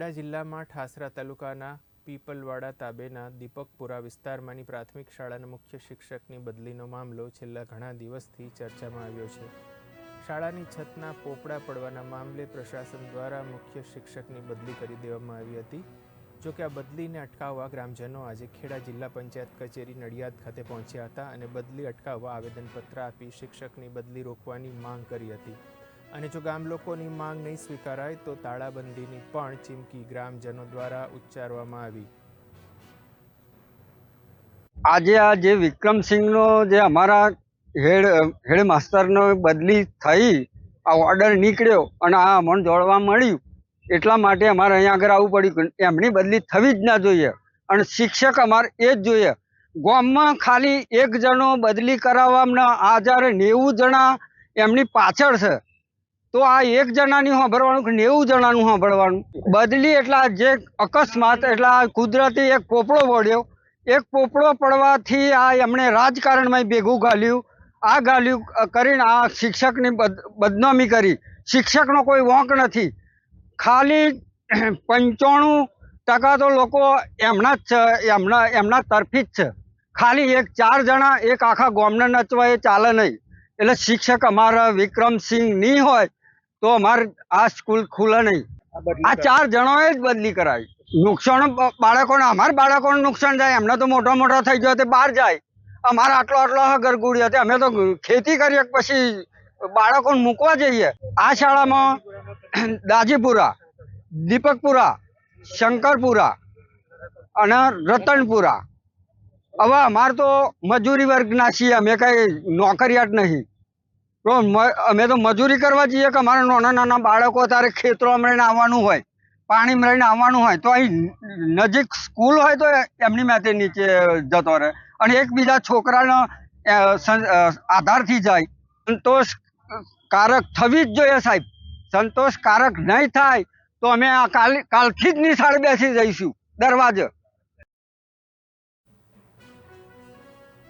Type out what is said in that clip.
ખેડા જિલ્લામાં ઠાસરા તાલુકાના પીપલવાડા તાબેના દીપકપુરા વિસ્તારમાંની પ્રાથમિક શાળાના મુખ્ય શિક્ષકની બદલીનો મામલો છેલ્લા ઘણા દિવસથી ચર્ચામાં આવ્યો છે. શાળાની છતના પોપડા પડવાના મામલે પ્રશાસન દ્વારા મુખ્ય શિક્ષકની બદલી કરી દેવામાં આવી હતી. જો કે આ બદલીને અટકાવવા ગ્રામજનો આજે ખેડા જિલ્લા પંચાયત કચેરી નડિયાદ ખાતે પહોંચ્યા હતા અને બદલી અટકાવવા આવેદનપત્ર આપી શિક્ષકની બદલી રોકવાની માંગ કરી હતી. અને જો ગામ લોકોની માંગ નહીં સ્વીકારાય, તો તાળાબંધીની પણ ચીમકી ગ્રામજનો દ્વારા ઉચ્ચારવામાં આવી. આજે આ જે વિક્રમસિંહનો જે અમારા હેડ હેડ માસ્તરનો બદલી થઈ, આ ઓર્ડર નીકળ્યો અને આ અમને જોડવા મળ્યું, એટલા માટે અમારે અહીંયા આગળ આવવું પડ્યું એમની બદલી થવી જ ના જોઈએ અને શિક્ષક અમારે એ જ જોઈએ. ગામમાં ખાલી એક જણો બદલી કરાવવામાં આ જ્યારે નેવું જણા એમની પાછળ છે તો આ એક જણાની સાંભળવાનું કે નેવું જણાનું સાંભળવાનું? બદલી એટલા જે અકસ્માત, એટલે કુદરતી એક પોપડો પડ્યો એક પોપડો પડવાથી આ એમણે રાજકારણમાં ભેગું ગાલ્યું. આ ગાલ્યું કરીને આ શિક્ષકની બદ, બદનામી કરી. શિક્ષકનો કોઈ વોંક નથી. ખાલી પંચાણું ટકા તો લોકો એમના જ છે, એમના એમના તરફી જ છે. ખાલી એક, ચાર જણા એક આખા ગામને નચવા એ ચાલે નહીં. એટલે શિક્ષક અમારા વિક્રમસિંહ નહીં હોય તો અમારે આ સ્કૂલ ખુલે નહીં. આ ચાર જણોએ જ બદલી કરાવી નુકસાન બાળકોને અમારા બાળકોને નુકસાન જાય એમને તો મોટો મોટો થઈ ગયો બહાર જાય. અમારે આટલો આટલો ગરગુડી હતી અમે તો ખેતી કરીએ પછી બાળકોને મૂકવા જઈએ. આ શાળામાં દાજીપુરા દીપકપુરા શંકરપુરા અને રતનપુરા. હવે અમારે તો મજૂરી વર્ગના છીએ અમે કઈ નોકરિયાત નહીં. તો અમે તો મજૂરી કરવા જઈએ કે અમારા નાના નાના બાળકો તારે ખેતરોમાં રહીને આવવાનું હોય, પાણીમાં રહીને આવવાનું હોય, તો અહીં નજીક સ્કૂલ હોય તો એમની માથે નીચે જતો રહે. અને એકબીજા છોકરાનો આધારથી જાય. સંતોષકારક થવી જ જોઈએ સાહેબ. સંતોષકારક નહીં થાય તો અમે આ કાલ, કાલથી જ નિશાળ બેસી જઈશું. દરવાજે.